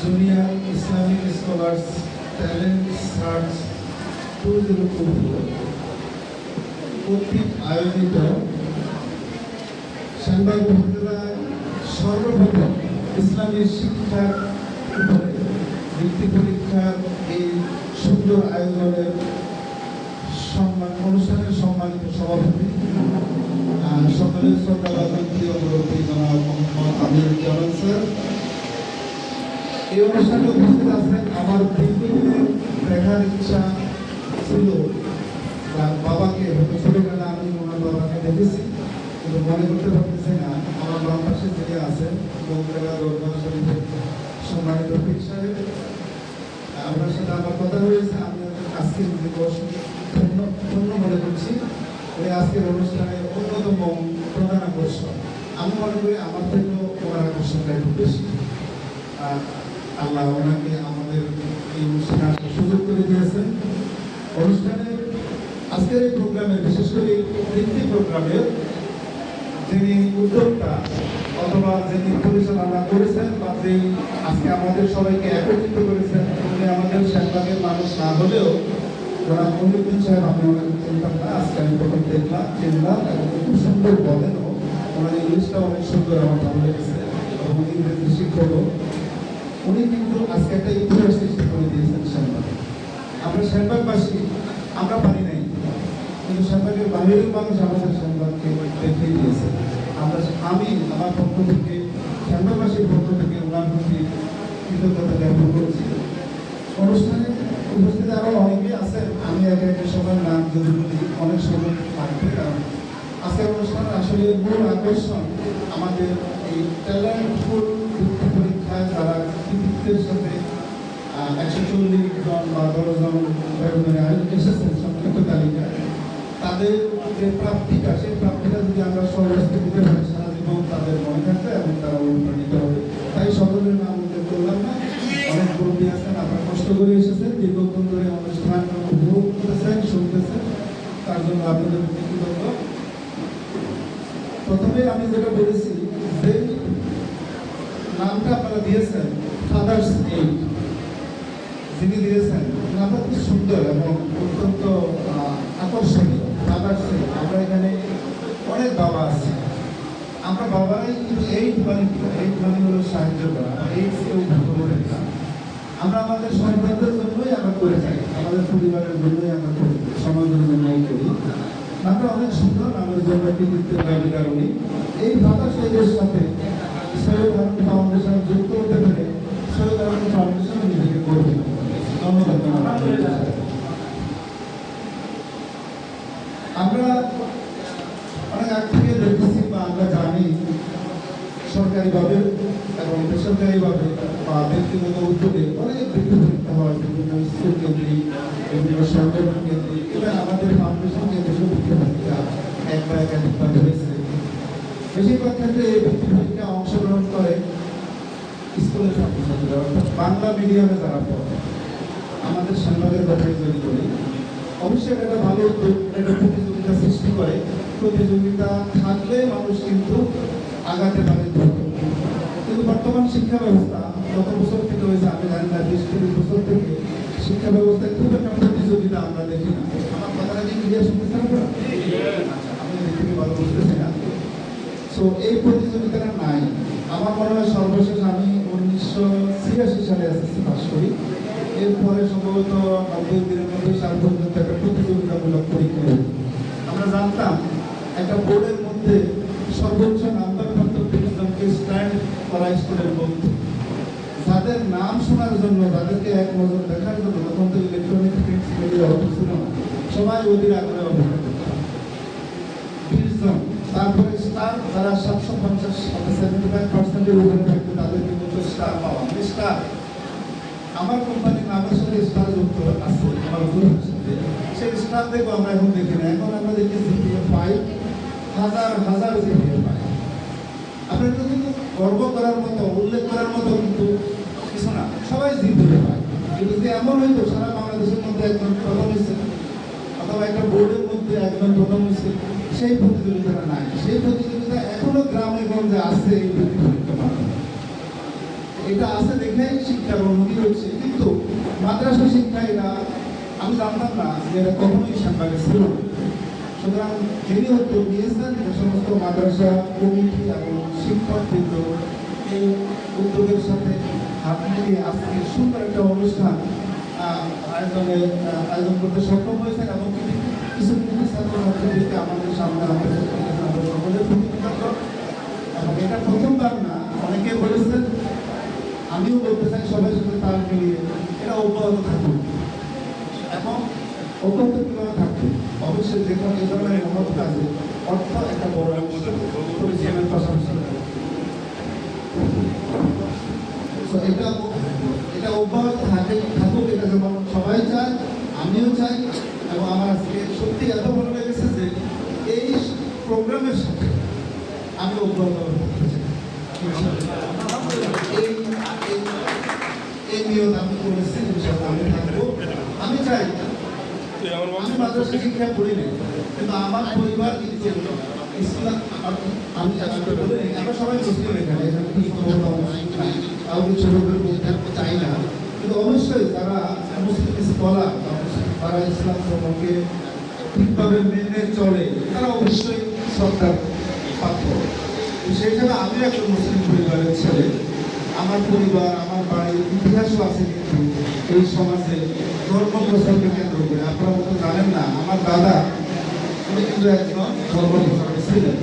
Junior Islamic scholars talent search two zero two কর্তৃক আয়োজিত সাংবাদ উপজেলায় সর্বপ্রথম ইসলামী শিক্ষার উপরে বৃত্তি পরীক্ষার এই সুন্দর আয়োজনের সম্মান, অনুষ্ঠানের সম্মানিত সভাপতি সকলের শ্রদ্ধা প্রিয় মুরব্বী জনাব মোহাম্মদ আমির জামান স্যার। এই অনুষ্ঠানে উপস্থিত আছেন আমার দীর্ঘদিনের দেখার ইচ্ছা ছিল। বাবাকে হয়তো আমি ওনার বাবাকে দেখেছি। কিন্তু মনে করতে পারতেছি না, আমার বাম পাশে যিনি আছেন বগুড়া দরবার শরীফের সম্মানিত পীর সাহেব, আপনার সাথে আমার কথা হয়েছে, আমি আজকে ধন্য ধন্য মনে করছি। উনি আজকের অনুষ্ঠানে অন্যতম প্রধান আকর্ষণ। আমি মনে করি আমার থেকেও ওনার আকর্ষণটা একটু বেশি। আর আল্লাহ ওনাকে আমাদের এই অনুষ্ঠানে সুযোগ করে দিয়েছেন। অনুষ্ঠানে আজকের এই প্রোগ্রামে, বিশেষ করে বৃত্তি প্রোগ্রামের যিনি উদ্যোক্তা অথবা যিনি পরিচালনা করেছেন বা যিনি আজকে আমাদের সবাইকে একত্রিত করেছেন, উনি আমাদের শ্যামবাগের মানুষ না হলেও ওরা মহিউদ্দিন সাহেব, আমি ওনাকে চিনতাম না আজকে আমি প্রথম দেখলাম, চিনলাম এবং খুব সুন্দর বলেনও। ওনার ইংলিশটা অনেক সুন্দর আমার ভালো লেগেছে। এবং ইংরেজি শিক্ষকও। উনি কিন্তু আজকে একটা ইতিহাস সৃষ্টি করে দিয়েছেন শ্যামবাগ আমরা শ্যামবাগবাসী আমরা পারি নাই। কিন্তু শ্যামবাগের বাইরের মানুষ আমাদের শ্যামবাগকে দেখিয়ে দিয়েছে। আমরা আমি আমার পক্ষ থেকে শ্যামবাগবাসীর পক্ষ থেকে ওনার প্রতি কৃতজ্ঞতা জ্ঞাপন করছি। অনুষ্ঠানে উপস্থিত আরও অনেকেই আছেন। আমি একে একে সবার নাম যদি বলি, অনেক সময় থাকবে কারণ আজকের অনুষ্ঠানের আসলে মূল আকর্ষণ আমাদের এই ট্যালেন্টফুল পরীক্ষায় যারা কৃতিত্বের সাথে একশো চল্লিশ জন বা দশ জন এসেছেন, সংক্ষিপ্ত তালিকায়, তাদের যে প্রাপ্তিটা, সেই প্রাপ্তিটা যদি আমরা সর্বস্ত দিতে পারি, সারা জীবন তাদের মনে থাকবে এবং তারা অনুপ্রাণিত হবে। তাই সকলের নাম উল্লেখ করলাম না। অনেক কর্মী আছেন, আপনারা কষ্ট করে এসেছেন, দীর্ঘক্ষণ ধরে অনুষ্ঠান উপভোগ করতেছেন, শুনতেছেন। তার জন্য আপনাদের কৃতজ্ঞ প্রথমে আমি যেটা বলেছি যে দিয়েছেন ফাদার্স এইড যিনি দিয়েছেন নামটা খুব সুন্দর এবং অত্যন্ত আকর্ষণীয় ফাদার্স এইড আমরা এখানে অনেক বাবা আছে। আমরা বাবারাই কিন্তু এইট মানে এইট মানে হলো সাহায্য করা এইট কেউ করে আমরা আমাদের সন্তানদের জন্যই আমরা করে থাকি, আমাদের পরিবারের জন্যই আমরা করি সমাজের জন্যই করি। আমরা অনেক সুন্দর, আমাদের জন্য কৃতিত্বের দাবিদার উনি এই ভাতা সৈদের সাথে সৈয়দ আলম ফাউন্ডেশন যুক্ত বা আমরা জানি সরকারিভাবে অনেক বৃদ্ধি হয়, বিভিন্ন কেন্দ্রিক, বিভিন্ন সংগঠন কেন্দ্রিক এবং আমাদের ফাউন্ডেশন কেন্দ্রিক বৃদ্ধি পরীক্ষা এক বা একাধিকবার হয়েছে। বেশিরভাগ ক্ষেত্রে বৃত্তি পরীক্ষা অংশগ্রহণ করে স্কুলের ছাত্রছাত্রীরা অর্থাৎ বাংলা মিডিয়ামে যারা পড়ে, আমাদের সাংবাদিক কথাই যদি বলি অবশ্যই একটা ভালো উদ্যোগ একটা প্রতিযোগিতা সৃষ্টি করে। প্রতিযোগিতা থাকলে মানুষ কিন্তু আগাতে পারে। কিন্তু বর্তমান শিক্ষা ব্যবস্থা, গত বছর থেকে হয়েছে, আমি জানি না, বিশ তিরিশ বছর থেকে শিক্ষা ব্যবস্থায় খুব একটা প্রতিযোগিতা আমরা দেখি না। আমার কথাটা কি ক্লিয়ার শুনতেছেন আপনারা? আমি থেকে ভালো বুঝতেছি না। সো এই প্রতিযোগিতাটা নাই। আমার মনে হয় সর্বশেষ আমি উনিশশো ছিয়াশি সালে এসএসসি পাস করি এরপরে সম্ভবত নব্বই বিরানব্বই সাল পর্যন্ত একটা প্রতিযোগিতামূলক পরীক্ষা। আমরা জানতাম একটা বোর্ডের মধ্যে সর্বোচ্চ নাম্বার প্রাপ্ত তিনজনকে স্ট্যান্ড করা স্কুলের বন্ধু। যাদের নাম শোনার জন্য তাদেরকে এক নজর দেখার জন্য, তখন তো ইলেকট্রনিক প্রিন্ট মিডিয়া অত ছিল সবাই অধীর আগ্রহে তারপরে স্টার, যারা সাতশো পঞ্চাশ সেভেন্টি ফাইভ পার্সেন্টের উপরে থাকবে, তাদেরকে স্টার পাওয়া স্টার। আমার কোম্পানির নামের সাথে স্টার যুক্ত আছে, আমার গ্রুপের সাথে সেই স্টার দেখব আমরা এখন দেখি না। এখন আমরা দেখি জিপিএ ফাইভ হাজার হাজার জিপিএ ফাইভ আপনার তো কিন্তু গর্ব করার মতো, উল্লেখ করার মতো কিন্তু কিছু না। সবাই জিপিএ পায় কিন্তু যদি এমন হইতো, সারা বাংলাদেশের মধ্যে একজন প্রথম হয়েছে অথবা একটা বোর্ডের মধ্যে একজন প্রথম হয়েছে সেই প্রতিযোগিতাটা নাই। সেই প্রতিযোগিতা এখনও গ্রামে গঞ্জে আছে এই মাধ্যমে। এটা আছে দেখেই শিক্ষার উন্নতি হচ্ছে কিন্তু মাদ্রাসা শিক্ষা এটা, আমি জানতাম না যে এটা কখনোই সাংবাদিক ছিল সুতরাং যিনি উদ্যোগ নিয়েছেন যে সমস্ত মাদ্রাসা কমিটি এবং শিক্ষকবৃন্দ এই উদ্যোগের সাথে হাত মিলিয়ে আজকে সুন্দর একটা অনুষ্ঠান আয়োজনে আয়োজন করতে সক্ষম হয়েছেন এবং কিছু কিছু ছাত্রছাত্রীদেরকে আমাদের সামনে আমাদের সকলের প্রতি। এবং এটা প্রথমবার না অনেকে বলেছেন আমিও বলতে চাই সবাই সাথে তাল মিলিয়ে এটা অব্যাহত থাকুক। এবং অত্যন্ত কীভাবে থাকবে? অবশ্যই যে এই ধরনের মহৎ কাজে অর্থ একটা বড় পরিশ্রমের পাশাপাশি। এটা এটা অব্যাহত থাকে, থাকুক, এটা যেমন সবাই চায়, আমিও চাই, এবং আমার আজকে সত্যি এত ভালো লেগেছে যে এই প্রোগ্রামের সাথে আমি অব্যাহত থাকতে চাই এই এই- এই নিয়ত আমি করেছি আমি থাকব। আমি চাই আমি মাদ্রাসা শিক্ষা পড়ি নাই, কিন্তু আমার পরিবার কিন্তু আমি আমি সবাই মুসলিম এখানে কাউকে ছোট করে চাই না। কিন্তু অবশ্যই তারা মুসলিম স্কলার তারা ইসলাম ঠিকভাবে মেনে চলে, তারা অবশ্যই সরকার পাত্র। সেই আমিও একটা মুসলিম পরিবারের ছেলে। আমার পরিবার, আমার বাড়ির ইতিহাসও আছে কিন্তু এই সমাজে ধর্ম প্রচারকে কেন্দ্র করে। আপনারা মতো জানেন না, আমার দাদা, উনি কিন্তু একজন ধর্ম প্রচারক ছিলেন।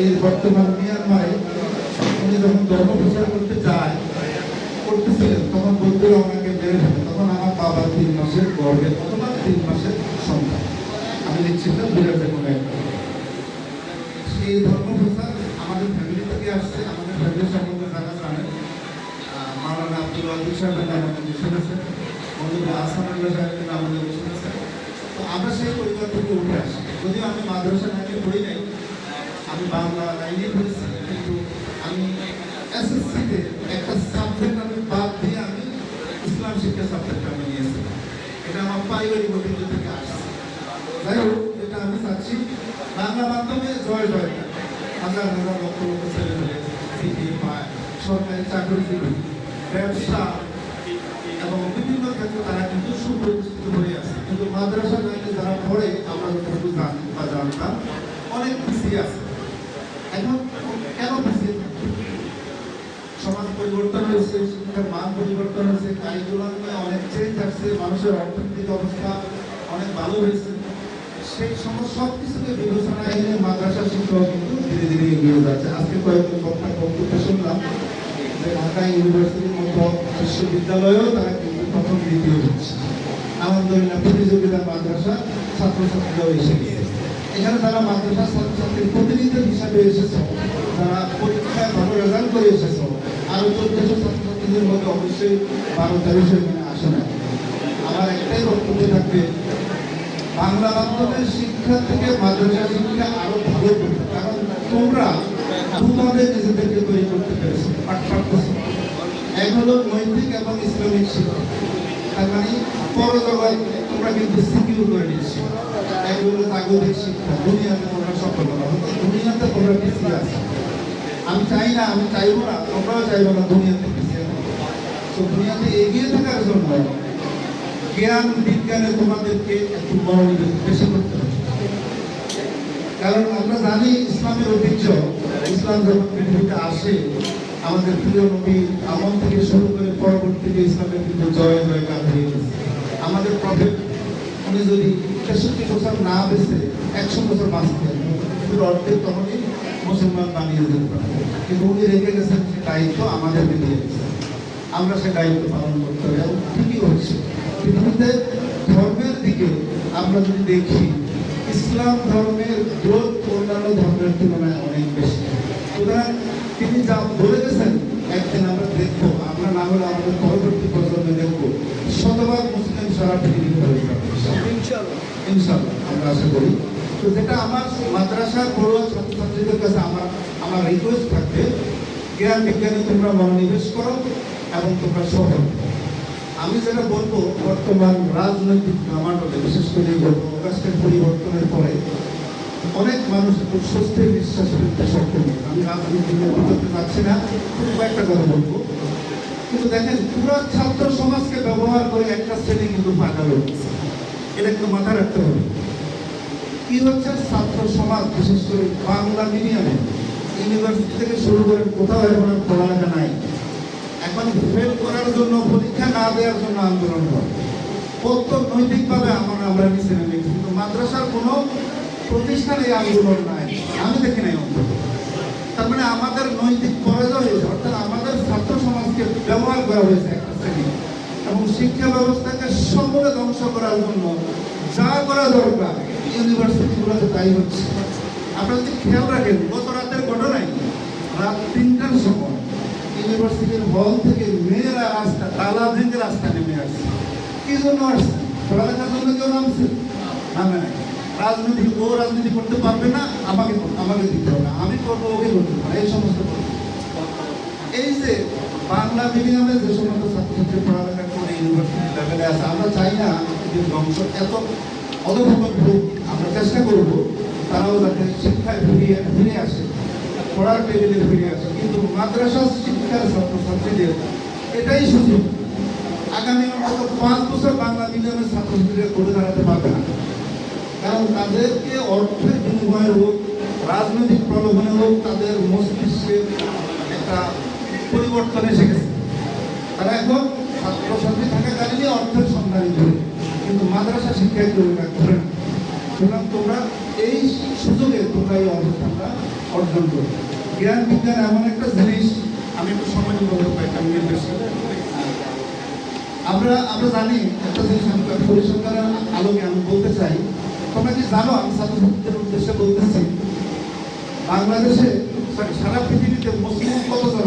এর বর্তমান মিয়ানমারে উনি যখন ধর্ম প্রসার করতে যায়, করতেছিলেন, তখন বন্ধুরা ওনাকে বের ফেলে তখন আমার বাবা তিন মাসের গর্ভে অথবা তিন মাসের সন্তান আমি নিশ্চিত বিরাট কোনো একটা সেই ধর্ম প্রচার আমাদের ফ্যামিলি থেকে আসছে আমাদের ফ্যামিলি সম্বন্ধে যারা জানেন আহ, মাওলানা আব্দুল ওয়াহিদ সাহেবের নাম আমাদের শুনেছেন মৌলভী আসান আল্লাহ সাহেবের নাম আমাদের শুনেছেন তো আমরা সেই পরিবার থেকে উঠে আসি যদিও আমি মাদ্রাসা লাইনে পড়ি নাই আমি বাংলা লাইনে পড়েছি, কিন্তু আমি এসএসসিতে একটা সাবজেক্ট আমি বাদ দিয়ে আমি ইসলাম শিক্ষা সাবজেক্ট আমি নিয়েছি। এটা আমার পারিবারিক ঐতিহ্য থেকে আসছে। যাই হোক, যেটা আমি চাচ্ছি, বাংলা মাধ্যমে জয় জয়। হাজার হাজার লক্ষ লক্ষ ছেলে মেয়ে সিটি পায়, সরকারি চাকরিজীবী, ব্যবসা এবং বিভিন্ন ক্ষেত্রে তারা কিন্তু সুপ্রতিষ্ঠিত হয়ে আছে। কিন্তু মাদ্রাসা লাইনে যারা পড়ে, আমরা কিন্তু জানি বা জানতাম, অনেক পিছিয়ে আছে। এখন কেন পিছিয়ে সমাজ পরিবর্তন হয়েছে, শিক্ষার মান পরিবর্তন হয়েছে কারিকুলামে অনেক চেঞ্জ আসছে, মানুষের অর্থনৈতিক অবস্থা অনেক ভালো হয়েছে। সেই সমস্ত সব কিছুকে বিবেচনায় এনে মাদ্রাসা শিক্ষক কিন্তু ধীরে ধীরে এগিয়ে যাচ্ছে। আজকে কয়েকজন বক্তার বক্তব্য শুনলাম যে ঢাকা ইউনিভার্সিটির মতো বিশ্ববিদ্যালয়েও তারা কিন্তু প্রথম দ্বিতীয় হচ্ছে। আলহামদুলিল্লাহ প্রতিযোগিতা মাদ্রাসা ছাত্রছাত্রীরাও এসে গেছে এখানে তারা মাদ্রাসা ছাত্রছাত্রীর প্রতিনিধি হিসাবে এসেছে। তারা পরীক্ষায় ভালো রেজাল্ট করে এসেছে। আরও চোদ্দশো ছাত্রছাত্রীদের মধ্যে অবশ্যই বারো তেরোশো এখানে আসে না। আমার একটাই বক্তব্য থাকবে, বাংলা মাধ্যমের শিক্ষা থেকে মাদ্রাসা শিক্ষা আরও ভালো করবে কারণ তোমরা দুভাবে নিজেদেরকে তৈরি করতে পেরেছ পাঠ এক হলো নৈতিক এবং ইসলামিক শিক্ষা। তার মানে পরজগৎ তোমরা কিন্তু সিকিউর করে নিচ্ছ। হলো জাগতিক শিক্ষা, দুনিয়াতে তোমরা সফল দুনিয়াতে তোমরা পিছিয়ে আছো। আমি চাই না, আমি চাইব না, তোমরাও চাইব না দুনিয়াতে পিছিয়ে তো দুনিয়াতে এগিয়ে থাকার জন্য জ্ঞান, বিজ্ঞানে তোমাদেরকে একটু মনোনিবেশ বেশি করতে হবে। কারণ আমরা জানি ইসলামের ঐতিহ্য, ইসলাম যখন পৃথিবীতে আসে আমাদের প্রিয় নবী আমল থেকে শুরু করে পরবর্তীতে ইসলামের কিন্তু জয় জয় কাজ হয়ে গেছে আমাদের প্রফেট, উনি যদি তেষট্টি বছর না বেঁচে একশো বছর বাঁচতেন অর্ধেক তখনই মুসলমান বানিয়ে পারত কিন্তু উনি রেখে গেছেন সে দায়িত্ব আমাদেরকে দিয়ে গেছেন আমরা সে দায়িত্ব পালন করতে হবে এবং ঠিকই হচ্ছে পৃথিবীতে ধর্মের দিকে আমরা যদি দেখি, ইসলাম ধর্মের গ্রোথ অন্যান্য ধর্মের তুলনায় অনেক বেশি। সুতরাং তিনি যা বলে গেছেন একদিন আমরা দেখব। আমরা না হলে আমাদের পরবর্তী প্রজন্মে দেখব। শতভাগ মুসলিম সারা পৃথিবী ইনশাল্লাহ আমরা আশা করি। তো যেটা আমার মাদ্রাসা পড়ুয়া ছাত্রছাত্রীদের কাছে আমার আমার রিকোয়েস্ট থাকবে জ্ঞান বিজ্ঞানে তোমরা মনোনিবেশ করো এবং তোমরা সফল আমি যেটা বলব বর্তমান রাজনৈতিক নামাটলে বিশেষ করে অগাস্টের পরিবর্তনের পরে অনেক মানুষ স্বস্তির নিঃশ্বাস ফেলতে সক্ষম আমি বুঝতে পারছি না, খুব কয়েকটা কথা বলব। কিন্তু দেখেন, পুরো ছাত্র সমাজকে ব্যবহার করে একটা শ্রেণি কিন্তু রয়েছে এটা একটু মাথায় রাখতে হবে। কি হচ্ছে? ছাত্র সমাজ, বিশেষ করে বাংলা মিডিয়ামে, ইউনিভার্সিটি থেকে শুরু করে কোথাও এখন আর পড়ালেখা নাই। এখন ফেল করার জন্য, পরীক্ষা না দেওয়ার জন্য আন্দোলন করে। কত নৈতিকভাবে আমরা আমরা নিচে নেমে গেছি। কিন্তু মাদ্রাসার কোনো প্রতিষ্ঠানে এই আন্দোলন নাই। আমি দেখি নাই তার মানে আমাদের নৈতিক পরাজয় হয়েছে অর্থাৎ আমাদের ছাত্র সমাজকে ব্যবহার করা হয়েছে একটা শ্রেণি। এবং শিক্ষা ব্যবস্থাকে সমূলে ধ্বংস করার জন্য যা করা দরকার, ইউনিভার্সিটিগুলোতে তাই হচ্ছে। আপনারা যদি খেয়াল রাখেন, গত রাতের ঘটনায় রাত তিনটার সময় ইউনিভার্সিটির হল থেকে মেয়েরা রাস্তা, তালা ভেঙে রাস্তা নেমে আসছে। কি জন্য আসছে? পড়ালেখার জন্য কেউ নামছে? নামে নাই। রাজনীতি, ও রাজনীতি করতে পারবে না, আমাকে আমাকে দিতে হবে না। আমি করব, ওকে করতে পারে এই সমস্ত এই যে বাংলা মিডিয়ামে যে সমস্ত ছাত্রছাত্রী পড়ালেখা করে ইউনিভার্সিটি লেভেলে আছে, আমরা চাই না যে ধ্বংস, এত অধপতন হোক, আমরা চেষ্টা করব, তারাও যাতে শিক্ষায় ফিরিয়ে ফিরে আসে, পড়ার টেবিলে ফিরে আসে। কিন্তু মাদ্রাসা শিক্ষার ছাত্রছাত্রীদের এটাই সুযোগ। আগামী অন্তত পাঁচ বছর বাংলা মিডিয়ামের ছাত্রছাত্রীরা করে দাঁড়াতে পারবে না। কারণ তাদেরকে অর্থের বিনিময়ে হোক, রাজনৈতিক প্রলোভনে হোক, তাদের মস্তিষ্কে একটা পরিবর্তন এসে গেছে। তারা এখন ছাত্রছাত্রী থাকাকালীনই অর্থের সন্ধানী ধরে। কিন্তু মাদ্রাসা শিক্ষায় না, ধরে না। সুতরাং তোমরা এই সুযোগে তোমরা এই অবস্থানটা অর্জন করো। জ্ঞান বিজ্ঞান এমন একটা জিনিস, আমি একটু সময় কয়েকটা মিনিট বেশি। আমরা আমরা জানি একটা জিনিস আমি পরিসংখ্যানের আলোকে আমি বলতে চাই তোমরা কি জানো আমি ছাত্রছাত্রীদের উদ্দেশ্যে বলতেছি বাংলাদেশে সারা পৃথিবীতে মুসলিম কতজন